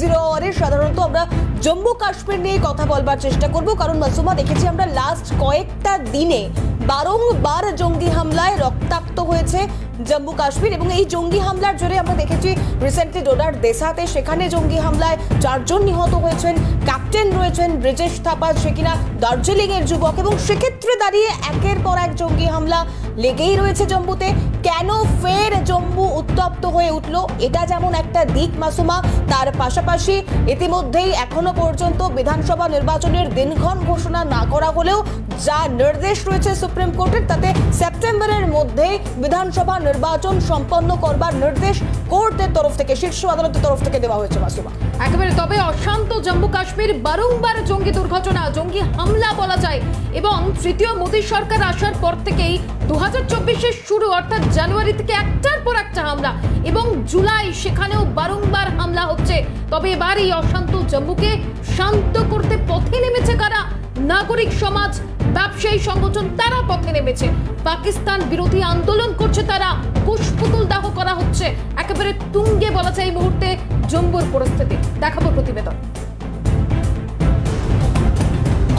Zero আওয়ারে সাধারণত আমরা জম্মু কাশ্মীর নিয়ে কথা বলবার চেষ্টা করব। কারণ মাসুমা, দেখেছি আমরা লাস্ট কয়েকটা দিনে বারংবার জঙ্গি হামলায় রক্তাক্ত হয়েছে জম্মু কাশ্মীর এবং এই জঙ্গি হামলার জোরে আমরা দেখেছি রিসেন্টলি ডোডার দেশাতে সেখানে জঙ্গি হামলায় চারজন নিহত হয়েছেন ক্যাপ্টেন রয়েছেন ব্রিজেশ থাপা, সে কিনা দার্জিলিং এর যুবক এবং সেক্ষেত্রে দাঁড়িয়ে একের পর এক জঙ্গি হামলা লেগেই রয়েছে জম্মুতে কেন ফের জম্মু উত্তপ্ত হয়ে উঠল? এটা যেমন একটা দিক মাসুমা, তার পাশাপাশি ইতিমধ্যেই এখনও পর্যন্ত বিধানসভা নির্বাচনের দিনক্ষণ ঘোষণা না করা হলেও যা নির্দেশ রয়েছে সুপ্রিম কোর্টের, তাতে সেপ্টেম্বরের মধ্যে বিধানসভা নির্বাচন সম্পন্ন করবার নির্দেশ কোর্টের তরফ থেকে, শীর্ষ আদালতের তরফ থেকে দেওয়া হয়েছে মাসুমা। একেবারে তবে অশান্ত জম্মু কাশ্মীর বারংবার জঙ্গি দুর্ঘটনা, জঙ্গি হামলা বলা যায়, এবং তৃতীয় মোদী সরকার আসার পর থেকেই দু চব্বিশের শুরু, অর্থাৎ জানুয়ারি থেকে একটার পর একটা হামলা এবং জুলাই সেখানেও বারংবার হামলা হচ্ছে। তবে এবার এই অশান্ত জম্মুকে শান্ত করতে পথে নেমেছে কারা? নাগরিক সমাজ, ব্যবসায়ী সংগঠন তারা পথে নেমেছে। পাকিস্তান বিরোধী আন্দোলন করছে তারা, কুশপুতুল দাহ করা হচ্ছে। একেবারে তুঙ্গে বলা যায় এই মুহূর্তে জম্বুর পরিস্থিতি। দেখাবো প্রতিবেদন।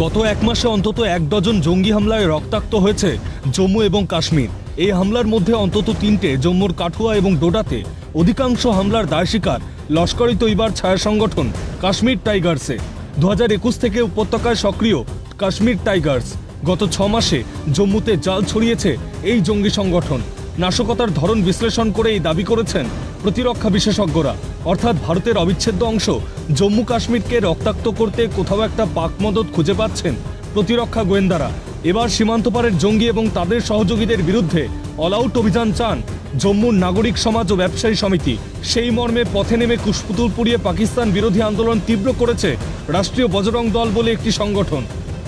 গত এক মাসে অন্তত এক ডজন জঙ্গি হামলায় রক্তাক্ত হয়েছে জম্মু এবং কাশ্মীর। এই হামলার মধ্যে অন্তত তিনটে জম্মুর কাঠুয়া এবং ডোডাতে অধিকাংশ হামলার দায় স্বীকার লস্করি তৈবার ছায়া সংগঠন কাশ্মীর টাইগার্সে। দু হাজার একুশ থেকে উপত্যকায় সক্রিয় কাশ্মীর টাইগার্স। গত ছ মাসে জম্মুতে জাল ছড়িয়েছে এই জঙ্গি সংগঠন। নাশকতার ধরন বিশ্লেষণ করে এই দাবি করেছেন প্রতিরক্ষা বিশেষজ্ঞরা। অর্থাৎ ভারতের অবিচ্ছেদ্য অংশ জম্মু কাশ্মীরকে রক্তাক্ত করতে কোথাও একটা পাক মদত খুঁজে পাচ্ছেন প্রতিরক্ষা গোয়েন্দারা। এবার সীমান্ত পারের জঙ্গি এবং তাদের সহযোগীদের বিরুদ্ধে অল আউট অভিযান চান জম্মুর নাগরিক সমাজ ও ব্যবসায়ী সমিতি। সেই মর্মে পথে নেমে কুশপুতুল পুড়িয়ে পাকিস্তান বিরোধী আন্দোলন তীব্র করেছে রাষ্ট্রীয় বজরং দল বলে একটি সংগঠন।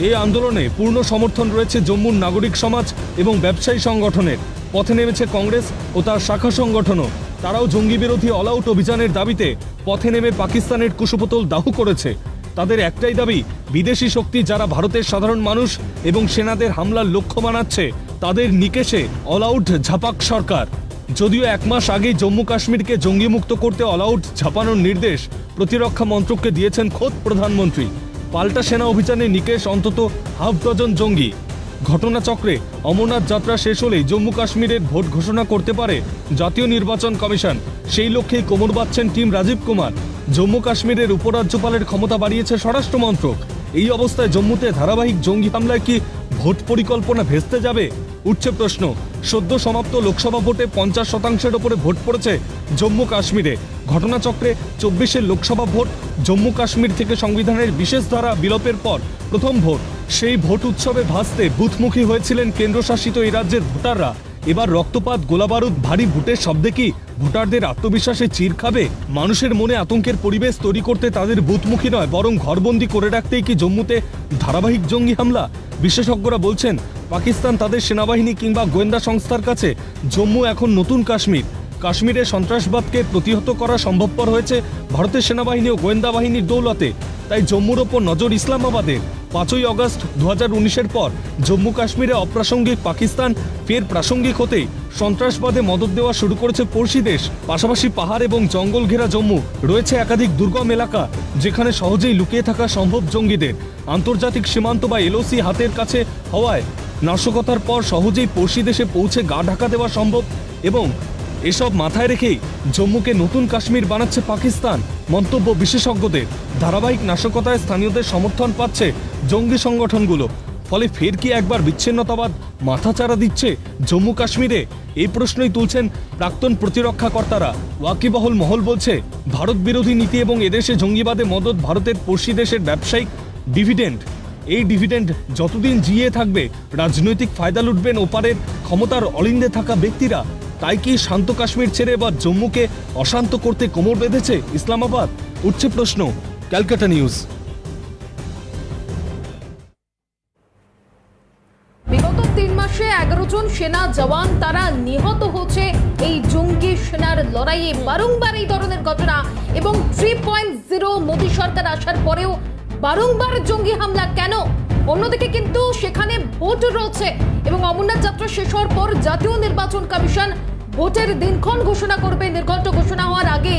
এই আন্দোলনে পূর্ণ সমর্থন রয়েছে জম্মুর নাগরিক সমাজ এবং ব্যবসায়ী সংগঠনের। পথে নেমেছে কংগ্রেস ও তার শাখা সংগঠনও। তারাও জঙ্গি বিরোধী অল আউট অভিযানের দাবিতে পথে নেমে পাকিস্তানের কুশপুতল দাহ করেছে। তাদের একটাই দাবি, বিদেশি শক্তি যারা ভারতের সাধারণ মানুষ এবং সেনাদের হামলার লক্ষ্য বানাচ্ছে, তাদের নিকেশে অল আউট ঝাপাক সরকার। যদিও এক মাস আগেই জম্মু কাশ্মীরকে জঙ্গিমুক্ত করতে অল আউট ঝাপানোর নির্দেশ প্রতিরক্ষা মন্ত্রককে দিয়েছেন খোদ প্রধানমন্ত্রী। পাল্টা সেনা অভিযানে নিকেশ অন্তত হাফ ডজন জঙ্গি। ঘটনাচক্রে অমরনাথ যাত্রা শেষ হলেই জম্মু কাশ্মীরের ভোট ঘোষণা করতে পারে জাতীয় নির্বাচন কমিশন। সেই লক্ষ্যেই কোমর বাঁধছেন টিম রাজীব কুমার। জম্মু কাশ্মীরের উপরাজ্যপালের ক্ষমতা বাড়িয়েছে স্বরাষ্ট্র মন্ত্রক এই অবস্থায় জম্মুতে ধারাবাহিক জঙ্গি হামলায় কি ভোট পরিকল্পনা ভেস্তে যাবে? উঠছে প্রশ্ন। সদ্য সমাপ্ত লোকসভা ভোটে পঞ্চাশ শতাংশের ওপরে ভোট পড়েছে জম্মু কাশ্মীরে। ঘটনাচক্রে চব্বিশের লোকসভা ভোট, জম্মু কাশ্মীর থেকে সংবিধানের বিশেষ ধারা বিলোপের পর প্রথম ভোট। সেই ভোট উৎসবে ভাসতে বুথমুখী হয়েছিলেন কেন্দ্রশাসিত এই রাজ্যের ভোটাররা। এবার রক্তপাত, গোলাবারুদ, ভারী ভোটের শব্দে কি ভোটারদের আত্মবিশ্বাসে চির খাবে? মানুষের মনে আতঙ্কের পরিবেশ তৈরি করতে তাদের বুথমুখী নয়, বরং ঘরবন্দি করে রাখতেই কি জম্মুতে ধারাবাহিক জঙ্গি হামলা? বিশেষজ্ঞরা বলছেন, পাকিস্তান তাদের সেনাবাহিনী কিংবা গোয়েন্দা সংস্থার কাছে। জম্মু এখন নতুন কাশ্মীর। কাশ্মীরে সন্ত্রাসবাদকে প্রতিহত করা সম্ভবপর হয়েছে ভারতের সেনাবাহিনী ও গোয়েন্দা বাহিনীর দৌলতে। তাই জম্মুর ওপর নজর ইসলামাবাদের। পাঁচই অগস্ট দু হাজার পর জম্মু কাশ্মীরে অপ্রাসঙ্গিক পাকিস্তান ফের প্রাসঙ্গিক হতেই সন্ত্রাসবাদে মদত দেওয়া শুরু করেছে পড়শি দেশ। পাশাপাশি পাহাড় এবং জঙ্গল ঘেরা জম্মু রয়েছে একাধিক দুর্গম এলাকা, যেখানে সহজেই লুকিয়ে থাকা সম্ভব জঙ্গিদের। আন্তর্জাতিক সীমান্ত বা এলওসি হাতের কাছে হওয়ায় নাশকতার পর সহজেই পড়শি দেশে পৌঁছে গা ঢাকা দেওয়া সম্ভব এবং এসব মাথায় রেখেই জম্মুকে নতুন কাশ্মীর বানাচ্ছে পাকিস্তান। মন্তব্য বিশেষজ্ঞদের। ধারাবাহিক নাশকতায় স্থানীয়দের সমর্থন পাচ্ছে জঙ্গি সংগঠনগুলো। ফলে ফের কি একবার বিচ্ছিন্নতাবাদ মাথাচাড়া দিচ্ছে জম্মু কাশ্মীরে? এই প্রশ্নই তুলছেন প্রাক্তন প্রতিরক্ষা কর্তারা। ওয়াকিবহল মহল বলছে, ভারত বিরোধী নীতি এবং এদেশে জঙ্গিবাদে মদত ভারতের পড়শি দেশের ব্যবসায়িক ডিভিডেন্ড। এই ডিভিডেন্ড যতদিন জিয়ে থাকবে, রাজনৈতিক ফায়দা লুটবেন ওপারের ক্ষমতার অলিন্দে থাকা ব্যক্তিরা। তাই কি শান্ত কাশ্মীর ছেড়ে বা জম্মুকে অশান্ত করতে কোমর বেঁধেছে ইসলামাবাদ? উঠছে প্রশ্ন, ক্যালকাটা নিউজ। তিন মাসে এগারো জন সেনা জওয়ান, তারা নিহত হচ্ছে এই জঙ্গি সেনার লড়াইয়ে। বারংবার এই ধরনের ঘটনা এবং থ্রি পয়েন্ট জিরো মোদী সরকার আসার পরেও বারংবার জঙ্গি হামলা কেন? অন্যদিকে কিন্তু সেখানে ভোট রয়েছে এবং অমরনাথ যাত্রা শেষ হওয়ার পর জাতীয় নির্বাচন কমিশন ভোটের দিনক্ষণ ঘোষণা করবে নির্ঘণ্ট ঘোষণা হওয়ার আগে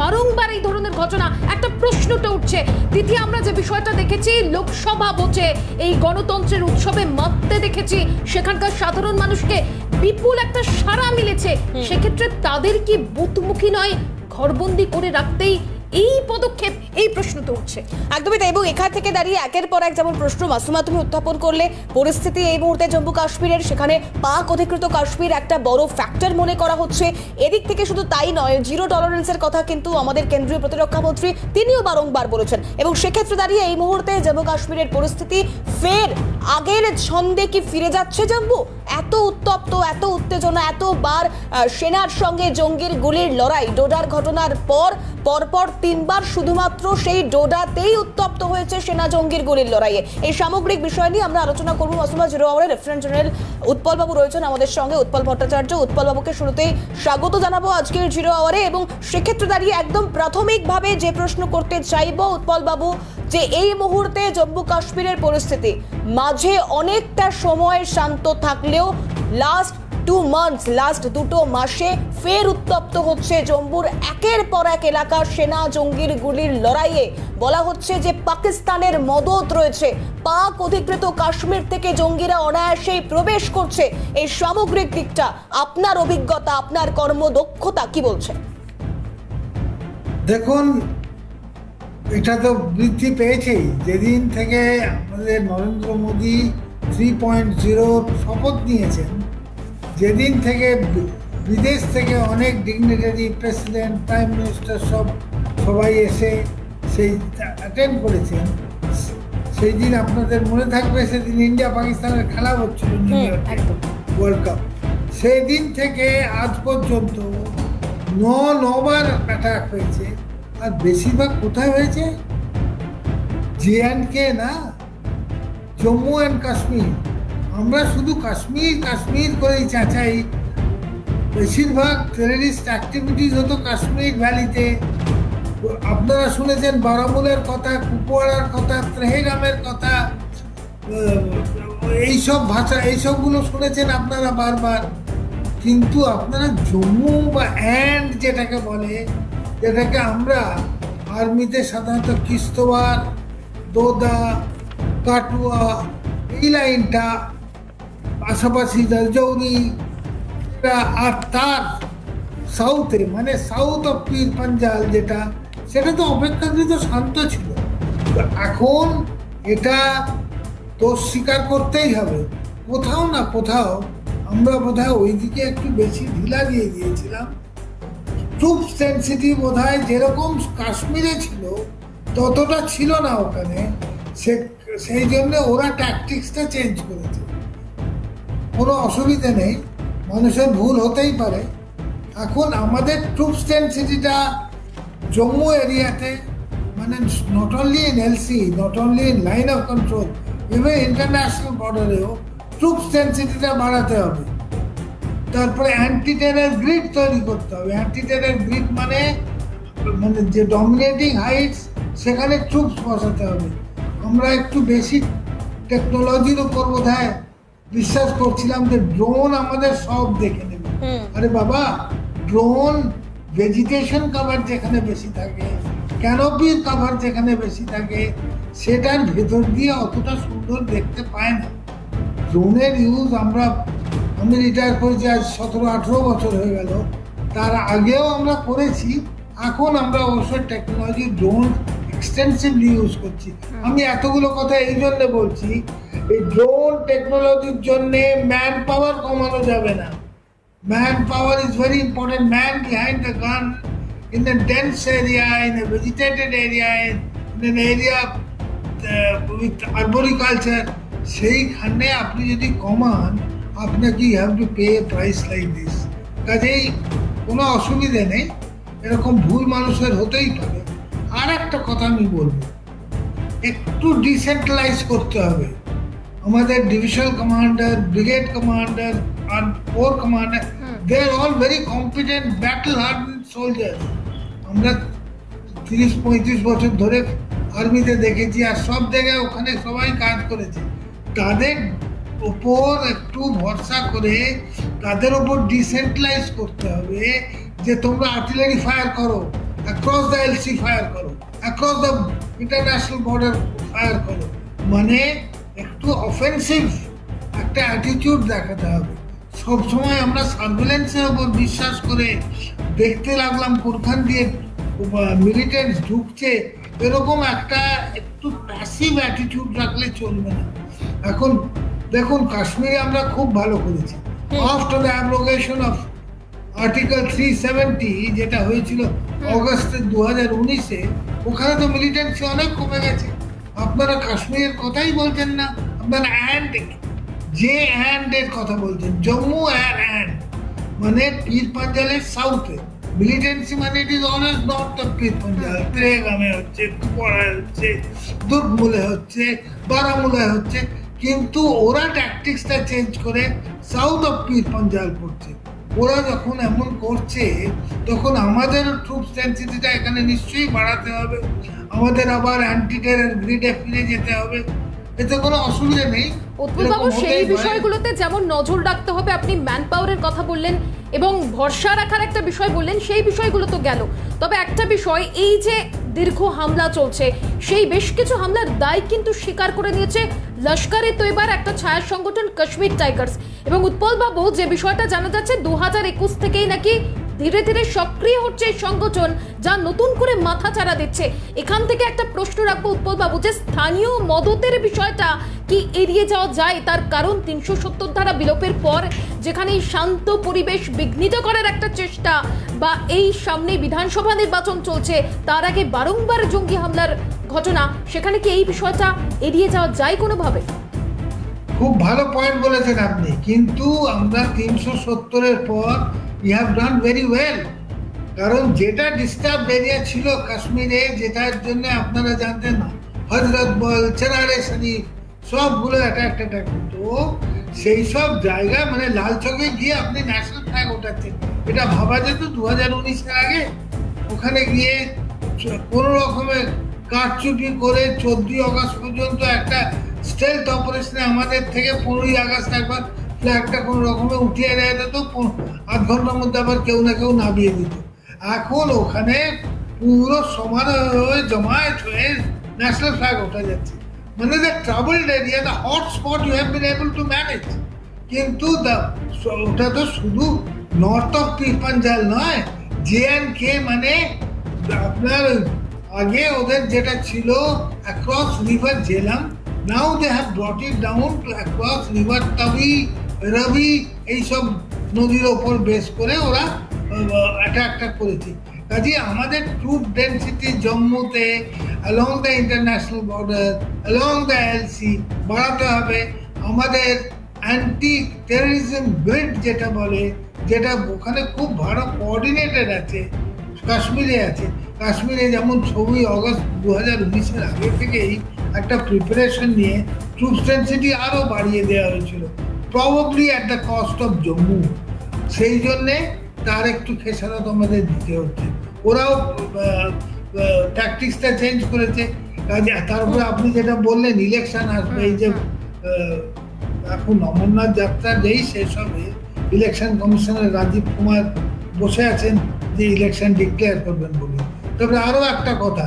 বারংবার এই ধরনের ঘটনা একটা প্রশ্নটা উঠছে। তিথি আমরা যে বিষয়টা দেখেছি লোকসভা বোচে এই গণতন্ত্রের উৎসবে মাততে দেখেছি সেখানকার সাধারণ মানুষকে বিপুল একটা সাড়া মিলেছে। সেক্ষেত্রে তাদের কি বুথমুখী নয় ঘরবন্দি করে রাখতেই এই পদক্ষেপ, এই প্রশ্ন তো উঠছে একদমই তাই, এবং এখান থেকে দাঁড়িয়ে একের পর এক যেমন প্রশ্ন, মাসুমা, তুমি উত্থাপন করলে পরিস্থিতি এই মুহূর্তে জম্মু কাশ্মীরের, সেখানে পাক অধিকৃত কাশ্মীর একটা বড় ফ্যাক্টর মনে করা হচ্ছে। এদিক থেকে শুধু তাই নয় জিরো টলারেন্সের কথা কিন্তু আমাদের কেন্দ্রীয় প্রতিরক্ষা মন্ত্রী তিনিও বারংবার বলেছেন। এবং সেক্ষেত্রে দাঁড়িয়ে এই মুহূর্তে জম্মু কাশ্মীরের পরিস্থিতি ফের আগের ছন্দে কি ফিরে যাচ্ছে জম্মু? এত উত্তপ্ত, এত উত্তেজনা, এতবার সেনার সঙ্গে জঙ্গির গুলির লড়াই, ডোডার ঘটনার পর পরপর তিনবার শুধুমাত্র সেই ডোডাতেই উত্তপ্ত হয়েছে সেনা জঙ্গির গুলির লড়াইয়ে। এই সামগ্রিক বিষয় নিয়ে আমরা আলোচনা করব মাসুমা জিরো আওয়ারের লেফটেন্যান্ট জেনারেল উৎপল বাবু রয়েছেন আমাদের সঙ্গে। উৎপল ভট্টাচার্য উৎপল বাবুকে শুরুতেই স্বাগত জানাব আজকের জিরো আওয়ারে এবং সেক্ষেত্রে দাঁড়িয়ে একদম প্রাথমিকভাবে যে প্রশ্ন করতে চাইব উৎপল বাবু যে এই মুহূর্তে জম্মু কাশ্মীরের পরিস্থিতি, মাঝে অনেকটা সময় শান্ত থাকলেও লাস্ট টু মান্থস লাস্ট দুটো মাসে ফের উত্তপ্ত হচ্ছে জম্মুর একের পর এক এলাকা সেনা জঙ্গির গুলির লড়াইয়ে। বলা হচ্ছে যে পাকিস্তানের মদত রয়েছে। পাক অধিকৃত কাশ্মীর থেকে জঙ্গিরা অনায়াসেই প্রবেশ করছে। এই সামগ্রিক দিকটা, আপনার অভিজ্ঞতা, আপনার কর্মদক্ষতা কি বলছে? দেখুন, এটা তো বৃদ্ধি পেয়েছেই। যেদিন থেকে আমাদের Narendra Modi three point zero শপথ নিয়েছেন যেদিন থেকে বিদেশ থেকে অনেক ডিগনিটারি প্রেসিডেন্ট প্রাইম মিনিস্টার সব সবাই এসে সেই অ্যাটেন্ড করেছেন। সেই দিন আপনাদের মনে থাকবে সেদিন ইন্ডিয়া পাকিস্তানের খেলা হচ্ছিল ওয়ার্ল্ড কাপ সেই দিন থেকে আজ পর্যন্ত ন নবার অ্যাটাক হয়েছে। আর বেশিরভাগ কোথায় হয়েছে? জে অ্যান্ড কে না জম্মু অ্যান্ড কাশ্মীর আমরা শুধু কাশ্মীর কাশ্মীর করেই চাচাই বেশিরভাগ টেররিস্ট অ্যাক্টিভিটিস হতো কাশ্মীর ভ্যালিতে। আপনারা শুনেছেন বারামুলের কথা, কুপওয়াড়ার কথা ত্রেহেগামের কথা এইসব ভাষা, এইসবগুলো শুনেছেন আপনারা বারবার। কিন্তু আপনারা জম্মু বা অ্যান্ড যেটাকে বলে, যেটাকে আমরা আর্মিতে সাধারণত কিস্তোয়ার দোদা, কাটুয়া, এই লাইনটা পাশাপাশি রাজৌরি আর তার সাউথে মানে সাউথ অফ পীর পাঞ্জাল যেটা, সেটা তো অপেক্ষাকৃত শান্ত ছিল। এখন এটা তো স্বীকার করতেই হবে। কোথাও না কোথাও আমরা বোধ বোধহয় ওইদিকে একটু বেশি ঢিলা দিয়ে দিয়েছিলাম ট্রুপ সেন্সিটি বোধহয় যেরকম কাশ্মীরে ছিল, ততটা ছিল না ওখানে। সে, সেই জন্য ওরা ট্যাকটিক্সটা চেঞ্জ করেছে। কোনো অসুবিধে নেই, মানুষের ভুল হতেই পারে। এখন আমাদের ট্রুপ ডেন্সিটিটা জম্মু এরিয়াতে মানে not only in LC not only in line of control even international বর্ডারেও troop ডেন্সিটিটা বাড়াতে হবে। তারপরে অ্যান্টি টেরার গ্রিড তৈরি করতে হবে। অ্যান্টি টেরার গ্রিড মানে মানে যে ডমিনেটিং হাইটস সেখানে ট্রুপস বসাতে হবে। আমরা একটু বেশি টেকনোলজির উপর বোধহয় বিশ্বাস করছিলাম যে ড্রোন আমাদের সব দেখে নেবে। আরে বাবা ড্রোন ভেজিটেশন কভার যেখানে বেশি থাকে ক্যানোপির কভার যেখানে বেশি থাকে সেটার ভেতর দিয়ে অতটা সুন্দর দেখতে পায় না। ড্রোনের ইউজ আমরা আমি রিটায়ার করেছি আজ সতেরো আঠেরো বছর হয়ে গেল। তার আগেও আমরা করেছি এখন আমরা অবশ্য টেকনোলজি ড্রোন এক্সটেন্সিভলি ইউজ করছি। আমি এতগুলো কথা এই জন্য বলছি এই ড্রোন টেকনোলজির জন্য ম্যান পাওয়ার কমানো যাবে না। Manpower is very important. Man behind the gun in a dense area, in a vegetated area, in, in an area uh, সেইখানে আপনি যদি কমান আপনাকে you have to pay price like this কাজেই কোনো অসুবিধে নেই। এরকম ভুল মানুষের হতেই পারে। আর একটা কথা আমি বলব একটু ডিসেন্ট্রালাইজ করতে হবে। আমাদের divisional commander brigade commander R corps commander they are all very competent battle hard soldier আমরা তিরিশ পঁয়ত্রিশ বছর ধরে আর্মিতে দেখেছি আর সব জায়গায় ওখানে সবাই কাজ করেছে। তাদের ওপর একটু ভরসা করে তাদের ওপর ডিসেন্ট্রালাইজ করতে হবে যে তোমরা আর্টিলারি ফায়ার করো অ্যাক্রস দ্য এলসি ফায়ার করো across the international border fire করো। মানে একটু অফেন্সিভ একটা অ্যাটিটিউড দেখাতে হবে। সবসময় আমরা সার্ভেলেন্সের ওপর বিশ্বাস করে দেখতে লাগলাম কোনখান দিয়ে মিলিটেন্টস ঢুকছে এরকম একটা একটু প্যাসিভ অ্যাটিটিউড রাখলে চলবে না। এখন দেখুন কাশ্মীরে আমরা খুব ভালো করেছি। After the abrogation of article three seventy যেটা হয়েছিল অগস্টে দু হাজার উনিশে ওখানে তো মিলিটেন্সি অনেক কমে গেছে। আপনারা কাশ্মীরের কথাই বলছেন না আপনারা অ্যান্ড যে অ্যান্ড এর কথা বলছেন জম্মু আর অ্যান্ড মানে পীর পাঞ্জালের সাউথে মিলিটেন্সি মানে it is always north of Pir Panjal. ত্রেগামে হচ্ছে কুপড়ায় হচ্ছে দুর্গমূলে হচ্ছে বারামুলায় হচ্ছে কিন্তু ওরা ট্যাকটিক্সটা চেঞ্জ করে সাউথ অফ পীর পাঞ্জাল করছে। ওরা যখন এমন করছে তখন আমাদের ট্রুপস ডেন্সিটিটা এখানে নিশ্চয়ই বাড়াতে হবে। আমাদের আবার অ্যান্টি টেরর গ্রিডে ফিরে যেতে হবে। এতে কোনো অসুবিধা নেই। এরকম সেই বিষয়গুলোতে যেমন নজর রাখতে হবে আপনি ম্যান পাওয়ারের কথা বললেন এবং ভরসা রাখার একটা বিষয় বললেন সেই বিষয়গুলো তো গেল। তবে একটা বিষয় এই যে দীর্ঘ হামলা চলছে। সেই বেশ কিছু হামলার দায় কিন্তু স্বীকার করে নিয়েছে লস্কারে তৈবার একটা ছায়া সংগঠন কাশ্মীর টাইগার্স। এবং উৎপল বাবু, যে বিষয়টা জানা যাচ্ছে, দু হাজার একুশ থেকেই নাকি ধীরে ধীরে সক্রিয় হচ্ছে এই সংগঠন যা নতুন করে মাথা চাড়া দিচ্ছে। এখান থেকে একটা প্রশ্ন রাখব উৎপল বাবু যে স্থানীয় মদতের বিষয়টা কি এড়িয়ে যাওয়া যায়? তার কারণ তিনশো সত্তর ধারা বিলোপের পর যেখানে শান্ত পরিবেশ বিঘ্নিত করার একটা চেষ্টা বা এই সামনে বিধানসভা নির্বাচন চলছে, তার আগে বারংবার জঙ্গি হামলার ঘটনা, সেখানে কি এই বিষয়টা এড়িয়ে যাওয়া যায় কোনোভাবে? খুব ভালো পয়েন্ট বলেছেন আপনি। কিন্তু আমরা তিনশো সত্তরের পর you have done very well কারণ যেটা ডিস্টার্ব এরিয়া ছিল কাশ্মীরে, যেটার জন্য আপনারা জানতেন, হজরত বল, চেরারে শরীফ, সবগুলো অ্যাটাক অ্যাটাক তো সেই সব জায়গা মানে লাল চকে গিয়ে আপনি ন্যাশনাল ফ্ল্যাগ ওঠাচ্ছেন। এটা ভাবা যেত দু হাজার উনিশের আগে। ওখানে গিয়ে কোনো রকমের কারচুপি করে চোদ্দই আগস্ট পর্যন্ত একটা স্টেলথ অপারেশনে আমাদের থেকে পনেরোই আগস্ট একবার ফ্ল্যাগটা কোনো রকমে উঠিয়ে দেয় তো আধ ঘণ্টার মধ্যে আবার কেউ না কেউ নামিয়ে দিত। এখন ওখানে পুরো সমান হয়ে জমায়েত হয়ে ন্যাশনাল ফ্ল্যাগ ওঠা যাচ্ছে। মানে the travelled area the hot spot you have been able to manage কিন্তু ওটা তো শুধু নর্থ অফ পাঞ্জাল নয় জে অ্যান্ড কে মানে আপনার আগে ওদের যেটা ছিল across river Jhelum now they have brought it down to across river Tawi Ravi এইসব নদীর ওপর বেস করে ওরা অ্যাটাকটা করেছে। কাজে আমাদের troop density জম্মুতে along the international border along the LC বাড়াতে হবে। আমাদের অ্যান্টি টেররিজম গ্রিড যেটা বলে, যেটা ওখানে খুব ভালো কোঅর্ডিনেটেড আছে, কাশ্মীরে আছে। কাশ্মীরে যেমন ছবি অগস্ট দু হাজার উনিশের আগে থেকেই একটা প্রিপারেশন নিয়ে ট্রুপ ডেন্সিটি আরও বাড়িয়ে দেওয়া হয়েছিল। Probably at the cost of Jammu সেই জন্যে তার একটু খেসারত আমাদের দিতে হচ্ছে। ওরাও ট্যাকটিক্সটা চেঞ্জ করেছে। কাজে তারপরে আপনি যেটা বললেন ইলেকশন আসবে এই যে এখন অমরনাথ যাত্রা যেই শেষ হবে ইলেকশন কমিশনার রাজীব কুমার বসে আছেন যে ইলেকশন ডিক্লেয়ার করবেন বলে। তবে আরও একটা কথা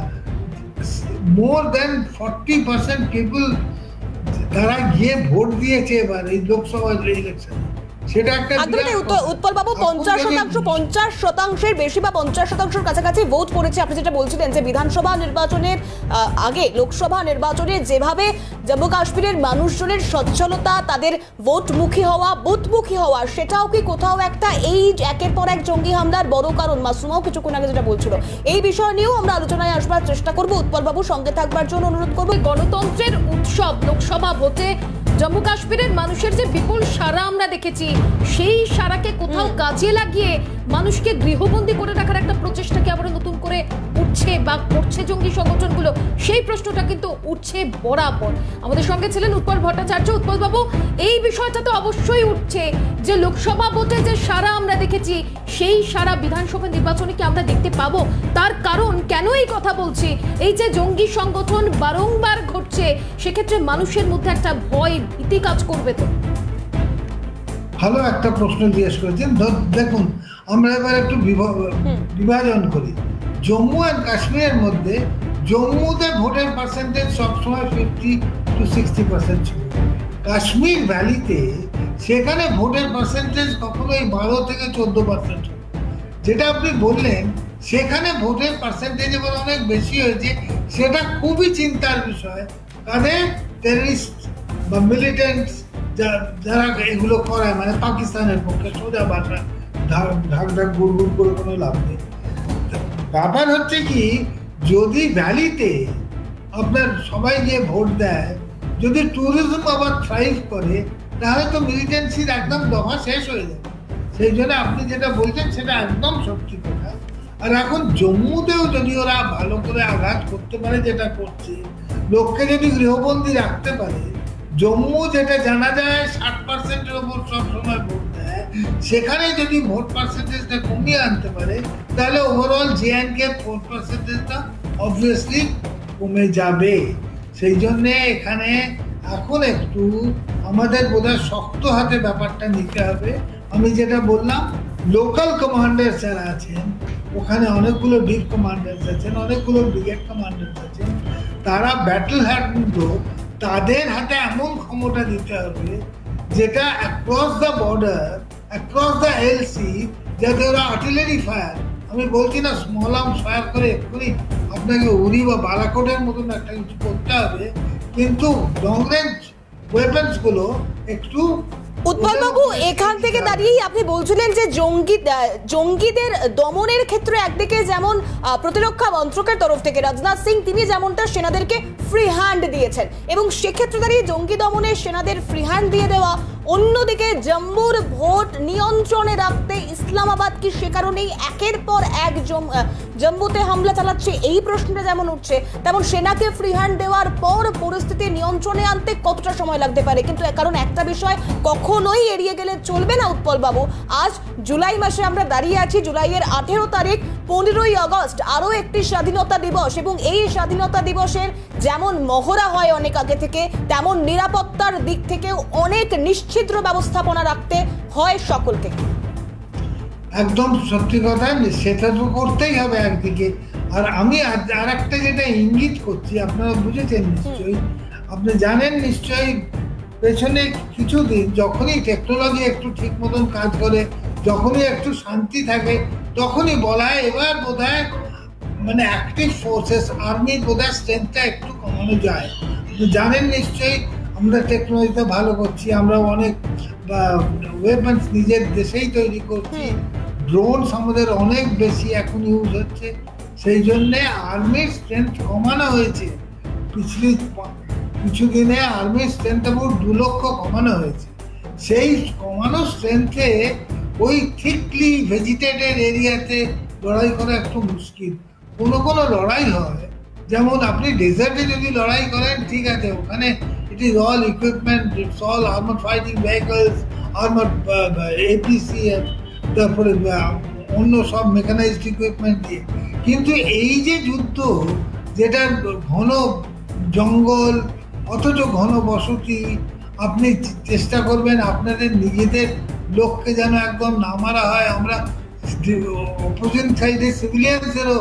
more than forty percent people তারা গিয়ে ভোট দিয়েছে এবার এই লোকসভা ইলেকশন সেটা একটা উৎপল বাবু পঞ্চাশ শতাংশ পঞ্চাশ শতাংশের বেশি বা পঞ্চাশ শতাংশের কাছাকাছি ভোট পড়েছে আপনি যেটা বলছিলেন যে বিধানসভা নির্বাচনের আগে লোকসভা নির্বাচনে যেভাবে জম্মু কাশ্মীরের মানুষজনের সচ্ছলতা তাদের ভোটমুখী হওয়া বুথমুখী হওয়া সেটাও কি কোথাও একটা এই একের পর এক জঙ্গি হামলার বড় কারণ? মাসুমাও কিছুক্ষণ আগে যেটা বলছিল। এই বিষয় নিয়েও আমরা আলোচনায় আসবার চেষ্টা করব। উৎপল বাবু সঙ্গে থাকবার জন্য অনুরোধ করব। গণতন্ত্রের উৎসব লোকসভা ভোটে জম্মু কাশ্মীরের মানুষের যে বিপুল সারা আমরা দেখেছি সেই সারাকে কোথাও কাজে লাগিয়ে মানুষকে গৃহবন্দী করে রাখার একটা প্রচেষ্টা কি আবার নতুন করে উঠছে বা করছে জঙ্গি সংগঠনগুলো সেই প্রশ্নটা কিন্তু উঠছে বরাবর। আমাদের সঙ্গে ছিলেন উৎপল ভট্টাচার্য। উৎপল বাবু এই বিষয়টা তো অবশ্যই উঠছে যে লোকসভা ভোটে যে সারা আমরা দেখেছি সেই সারা বিধানসভা নির্বাচনে কি আমরা দেখতে পাবো? তার কারণ কেন এই কথা বলছি? এই যে জঙ্গি সংগঠন বারংবার ঘটছে সেক্ষেত্রে মানুষের মধ্যে একটা ভয় ভীতি কাজ করবে তো। ভালো একটা প্রশ্ন জিজ্ঞেস করেছেন। দেখুন আমরা এবার একটু বিভাজন করি। জম্মু অ্যান্ড কাশ্মীরের মধ্যে জম্মুতে ভোটের পার্সেন্টেজ সবসময় ফিফটি টু সিক্সটি পার্সেন্ট ছিল। কাশ্মীর ভ্যালিতে সেখানে ভোটের পার্সেন্টেজ কখনোই বারো থেকে চোদ্দ পার্সেন্ট যেটা আপনি বললেন সেখানে ভোটের পার্সেন্টেজ এবার অনেক বেশি হয়েছে সেটা খুবই চিন্তার বিষয়। কাদের? টেররিস্ট বা মিলিটেন্ট যারা এগুলো করায় মানে পাকিস্তানের পক্ষে সোজা বাসা ঢাক ঢাক ঢাক, গুড় গুড় করে কোনো লাভ নেই। ব্যাপার হচ্ছে কি, যদি ভ্যালিতে আপনার সবাই গিয়ে ভোট দেয়, যদি ট্যুরিজম আবার থ্রাইভ করে, তাহলে তো মিলিটেন্সির একদম দফা শেষ হয়ে যাবে। সেই জন্য আপনি যেটা বলছেন, সেটা একদম সত্যি কথা। আর এখন জম্মুতেও যদি ওরা ভালো করে আঘাত করতে পারে, যেটা করছে, লোককে যদি গৃহবন্দী রাখতে পারে জম্মু যেটা জানা যায় ষাট পার্সেন্টের ওপর সবসময় ভোট দেয়। সেখানে যদি ভোট পার্সেন্টেজটা কমিয়ে আনতে পারে, তাহলে overall J and K vote পার্সেন্টেজটা অবভিয়াসলি কমে যাবে। সেই জন্যে এখানে এখন একটু আমাদের বোধহয় শক্ত হাতে ব্যাপারটা নিতে হবে। আমি যেটা বললাম লোকাল কমান্ডার যারা আছেন, ওখানে অনেকগুলো ডিপ কমান্ডার্স আছেন, অনেকগুলো ব্রিগেড কমান্ডার্স আছেন, তারা ব্যাটল হ্যান্ডগুলো তাদের হাতে এমন ক্ষমতা দিতে হবে, যেটা across the border across the LC যাতে ওরা আর্টিলারি ফায়ার আমি বলছি না স্মল আর্ম ফায়ার করে এক্ষুনি আপনাকে উড়ি বা বারাকোটের মতন একটা কিছু করতে হবে, কিন্তু লং রেঞ্জ ওয়েপন্সগুলো একটু উৎপলবাবু এখান থেকে দাঁড়িয়েই আপনি বলছিলেন যে জঙ্গি জঙ্গিদের দমনের ক্ষেত্রে একদিকে যেমন প্রতিরক্ষা মন্ত্রকের তরফ থেকে রাজনাথ সিং, তিনি যেমনটা সেনাদেরকে ফ্রি হ্যান্ড দিয়েছেন। এবং সেক্ষেত্রে দাঁড়িয়ে জঙ্গি দমনে সেনাদের ফ্রি হ্যান্ড দিয়ে দেওয়া অন্যদিকে জম্মুর ভোট নিয়ন্ত্রণে রাখতে ইসলামাবাদ কি সে কারণেই একের পর এক জম- জম্মুতে হামলা চালাচ্ছে? এই প্রশ্নটা যেমন উঠছে, তেমন সেনাকে ফ্রি হ্যান্ড দেওয়ার পর পরিস্থিতি নিয়ন্ত্রণে আনতে কতটা সময় লাগতে পারে? কিন্তু কারণ একটা বিষয়, কখনোই এড়িয়ে গেলে চলবে না উৎপল বাবু আজ জুলাই মাসে আমরা দাঁড়িয়ে আছি, জুলাইয়ের আঠেরো তারিখ। পনেরোই আগস্ট আরও একটি স্বাধীনতা দিবস এবং এই স্বাধীনতা দিবসের যেমন মহড়া হয় অনেক আগে থেকে তেমন নিরাপত্তার দিক থেকেও অনেক নিশ্চিদ্র ব্যবস্থাপনা রাখতে হয় সকলকে। একদম সত্যি কথা সেটা তো করতেই হবে একদিকে। আর আমি আর একটা যেটা ইঙ্গিত করছি আপনারা বুঝেছেন নিশ্চয়ই? আপনি জানেন নিশ্চয়ই পেছনে কিছুদিন যখনই টেকনোলজি একটু ঠিক মতন কাজ করে যখনই একটু শান্তি থাকে তখনই বলা হয় এবার বোধ মানে অ্যাক্টিভ ফোর্সেস আর্মির বোধ হয় স্ট্রেংথটা একটু কমানো যায়। জানেন নিশ্চয়ই আমরা টেকনোলজিতে ভালো করছি আমরা অনেক ওয়েপন্স নিজের দেশেই তৈরি করছি। ড্রোনস আমাদের অনেক বেশি এখন ইউজ হচ্ছে। সেই জন্যে আর্মির স্ট্রেংথ কমানো হয়েছে। পিছলি কিছুদিনে আর্মির স্ট্রেংথ এবং দু লক্ষ কমানো হয়েছে। সেই কমানো স্ট্রেংথে ওই থিকলি ভেজিটেটেড এরিয়াতে লড়াই করা একটু মুশকিল। কোনো কোনো লড়াই হয়, যেমন আপনি ডেজার্টে যদি লড়াই করেন, ঠিক আছে, ওখানে it is all equipment it's all armour fighting vehicles armour APC তারপরে অন্য সব মেকানাইজড ইকুইপমেন্ট দিয়ে। কিন্তু এই যে যুদ্ধ যেটা ঘন জঙ্গল, অথচ ঘন বসতি, আপনি চেষ্টা করবেন আপনাদের নিজেদের লোককে যেন একদম না মারা হয়, আমরা অপোজিট সাইডে সিভিলিয়ানসেরও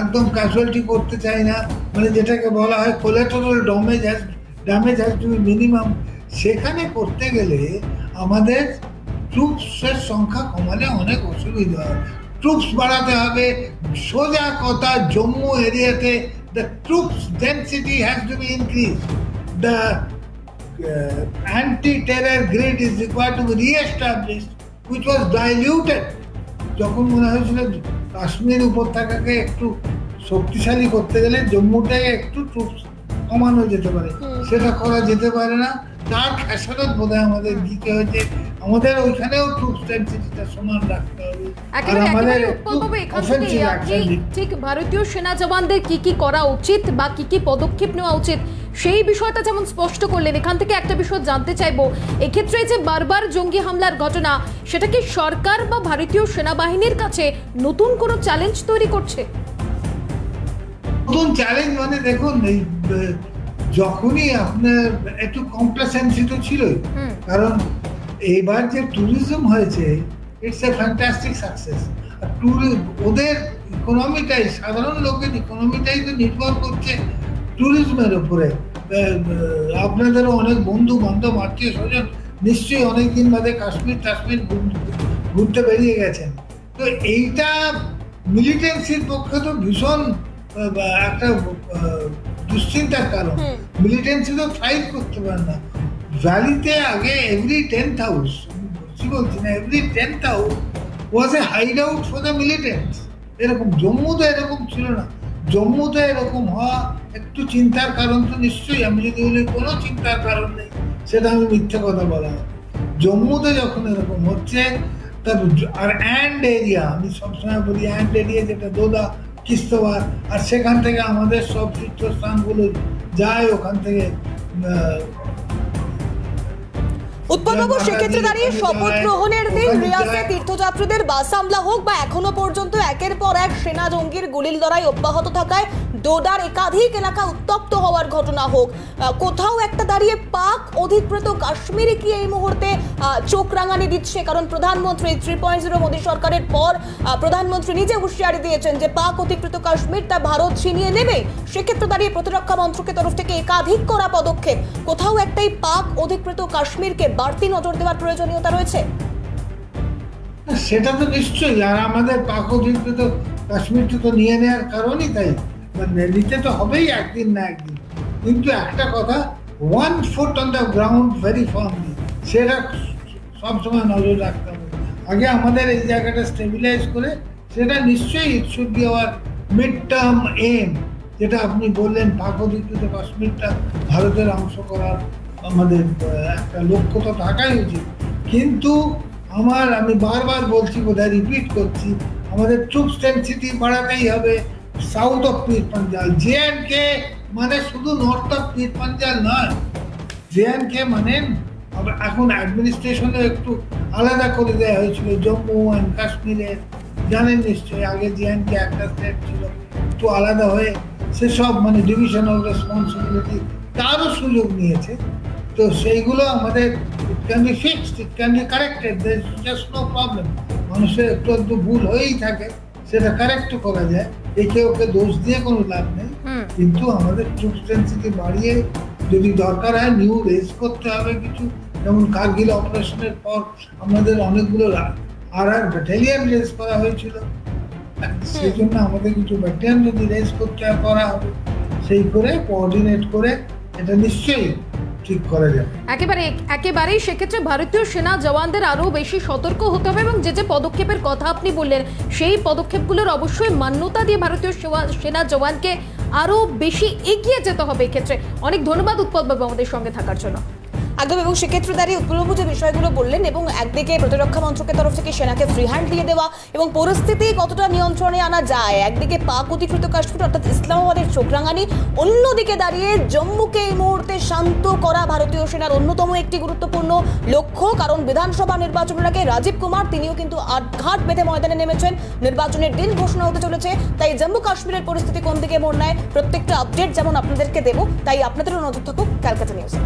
একদম ক্যাজুয়ালিটি করতে চাই না। মানে যেটাকে বলা হয় collateral damage has damage has to minimum সেখানে করতে গেলে আমাদের ট্রুপসের সংখ্যা কমালে অনেক অসুবিধা হয়। ট্রুপস বাড়াতে হবে, সোজা কথা জম্মু এরিয়াতে the troops density has to be increase the anti-terror grid is required to be re-established, which was diluted. যখন মনে হয়েছিল কাশ্মীর উপত্যকাকে একটু শক্তিশালী করতে গেলে জম্মুটাকে একটু ট্রুপস কমানো যেতে পারে। সেটা করা যেতে পারে না। তার খেসারত বোধহয় আমাদের দিতে হয়েছে। আমাদের ওইখানেও ট্রুপস ডেন্সিটিটা সমান রাখতে হবে। ঠিক ভারতীয় সেনা জওয়ানদের কি কি করা উচিত বা কি কি পদক্ষেপ নেওয়া উচিত সেই বিষয়টা যেমন স্পষ্ট করলেন এখান থেকে একটা বিষয় জানতে চাইব। এক্ষেত্রে যে বারবার জঙ্গি হামলার ঘটনা সেটা কি সরকার বা ভারতীয় সেনাবাহিনীর কাছে নতুন কোনো চ্যালেঞ্জ তৈরি করছে? নতুন চ্যালেঞ্জ মানে দেখুন এই যখনই আপনার একটু কমপ্লেসেন্সি তো ছিলই। কারণ এইবার যে ট্যুরিজম হয়েছে ইটস এ ফ্যান্টাস্টিক সাকসেস ওদের ইকোনমিটাই সাধারণ লোকের ইকোনমিটাই তো নির্ভর করছে ট্যুরিজমের উপরে। আপনাদেরও অনেক বন্ধু বান্ধব আত্মীয় স্বজন নিশ্চয়ই অনেক দিন বাদে কাশ্মীর টাশ্মীর ঘুরতে বেরিয়ে গেছেন। তো এইটা মিলিটেন্সির পক্ষে তো ভীষণ একটা দুশ্চিন্তার কারণ। মিলিটেন্সি তো থ্রাইভ করতে পারে না। ভ্যালিতে আগে এভরি টেন্থ হাউস বলছি বলছি না every tenth house was a hideout for the militants এরকম জম্মুতে এরকম ছিল না। জম্মুতে এরকম হওয়া একটু চিন্তার কারণ তো নিশ্চয়ই। আমি যদি বলি, কোনো চিন্তার কারণ নেই। সেটা আমি মিথ্যে কথা বলা জম্মুতে যখন এরকম হচ্ছে, তার আর অ্যান্ড এরিয়া আমি সবসময় বলি অ্যান্ড এরিয়া যেটা, দোদা, কিস্তবার, আর সেখান থেকে আমাদের সব তীর্থস্থানগুলো যায় ওখান থেকে উৎপলবাবু সেক্ষেত্রে দাঁড়িয়ে শপথ গ্রহণের দিন যায়। তীর্থযাত্রীদের বাস হামলা হোক বা এখনও পর্যন্ত একের পর এক সেনা জঙ্গির গুলির লড়াই অব্যাহত থাকায় ডোডার একাধিক এলাকা উত্তপ্ত হওয়ার ঘটনা হোক। কোথাও একটা দাঁড়িয়ে পাক অধিকৃত কাশ্মীরে কি এই মুহূর্তে চোখ রাঙানি দিচ্ছে? কারণ প্রধানমন্ত্রী থ্রি পয়েন্ট জিরো মোদী সরকারের পর প্রধানমন্ত্রী নিজে হুঁশিয়ারি দিয়েছেন যে পাক অধিকৃত কাশ্মীর তা ভারত ছিনিয়ে নেবে। সেক্ষেত্রে দাঁড়িয়ে প্রতিরক্ষা মন্ত্রকের তরফ থেকে একাধিক করা পদক্ষেপ। কোথাও একটাই পাক অধিকৃত কাশ্মীরকে বাড়তি নজর দেওয়ার প্রয়োজনীয়তা রয়েছে? সেটা তো নিশ্চয়ই, আর আমাদের পাক অধিকৃত কাশ্মীরটা তো নিয়ে নেওয়ার কারণই তাই। মানে নিতে তো হবেই একদিন না একদিন। কিন্তু একটা কথা one foot on the ground very firmly সেটা সবসময় নজর রাখতে হবে। আগে আমাদের এই জায়গাটা স্টেবিলাইজ করে, সেটা নিশ্চয়ই it should be our mid term aim যেটা আপনি বললেন, পাক অধিকৃত কাশ্মীরটা ভারতের অংশ করার আমাদের একটা লক্ষ্য তো থাকাই উচিত। কিন্তু আমার, আমি বারবার বলছি, বোধহয় রিপিট করছি, আমাদের ট্রুপ ডেন্সিটি বাড়াতেই হবে south of Pir Panjal J and কে মানে শুধু নর্থ অফ পীর পাঞ্জাল নয় জে অ্যান্ড কে মানে এখন অ্যাডমিনিস্ট্রেশনে একটু আলাদা করে দেওয়া হয়েছিল, জম্মু অ্যান্ড কাশ্মীরের জানেন নিশ্চয়ই, আগে জে অ্যান্ড কে একটা স্টেট ছিল, একটু আলাদা হয়ে সেসব মানে ডিভিশন অফ রেসপন্সিবিলিটি তারও সুযোগ নিয়েছে। তো সেইগুলো আমাদের it can be fixed it can be corrected just no problem মানুষের একটু একটু ভুল হয়েই থাকে সেটা কারেক্ট করা যায়। একে ওকে দোষ দিয়ে কোনো লাভ নেই। কিন্তু আমাদের ট্রুপ ডেন্সিটি বাড়িয়ে যদি দরকার হয় নিউ রেজ করতে হবে কিছু। যেমন কার্গিল অপারেশনের পর আমাদের অনেকগুলো আর আর ব্যাটালিয়ান রেজ করা হয়েছিল। সেই জন্য আমাদের কিছু ব্যাটালিয়ান যদি রেজ করতে হয় করা হবে। সেই করে কোঅর্ডিনেট করে এটা নিশ্চয়ই ঠিক করা যাবে একেবারে, একেবারেই সেক্ষেত্রে ভারতীয় সেনা জওয়ানদের আরও বেশি সতর্ক হতে হবে এবং যে যে পদক্ষেপের কথা আপনি বললেন, সেই পদক্ষেপগুলোর অবশ্যই মান্যতা দিয়ে ভারতীয় সেনা জওয়ানকে আরও বেশি এগিয়ে যেতে হবে এক্ষেত্রে। অনেক ধন্যবাদ উৎপাদবাবু বাবু আমাদের সঙ্গে থাকার জন্য। একদম এবং সেক্ষেত্রে দাঁড়িয়ে উৎপলবাবু যে বিষয়গুলো বললেন এবং একদিকে প্রতিরক্ষা মন্ত্রকের তরফ থেকে সেনাকে ফ্রি হ্যান্ড দিয়ে দেওয়া এবং পরিস্থিতি কতটা নিয়ন্ত্রণে আনা যায়, একদিকে পাক অধিকৃত কাশ্মীর অর্থাৎ ইসলামাবাদের চোখরাঙানি, অন্যদিকে দাঁড়িয়ে জম্মুকে এই মুহূর্তে শান্ত করা ভারতীয় সেনার অন্যতম একটি গুরুত্বপূর্ণ লক্ষ্য, কারণ বিধানসভা নির্বাচনের আগে রাজীব কুমার তিনিও কিন্তু আটঘাট বেঁধে ময়দানে নেমেছেন। নির্বাচনের দিন ঘোষণা হতে চলেছে, তাই জম্মু কাশ্মীরের পরিস্থিতি কোন দিকে মোড় নেয়, প্রত্যেকটা আপডেট যেমন আপনাদেরকে দেবো, তাই আপনাদেরও নজর থাকুক, ক্যালকাটা নিউজে।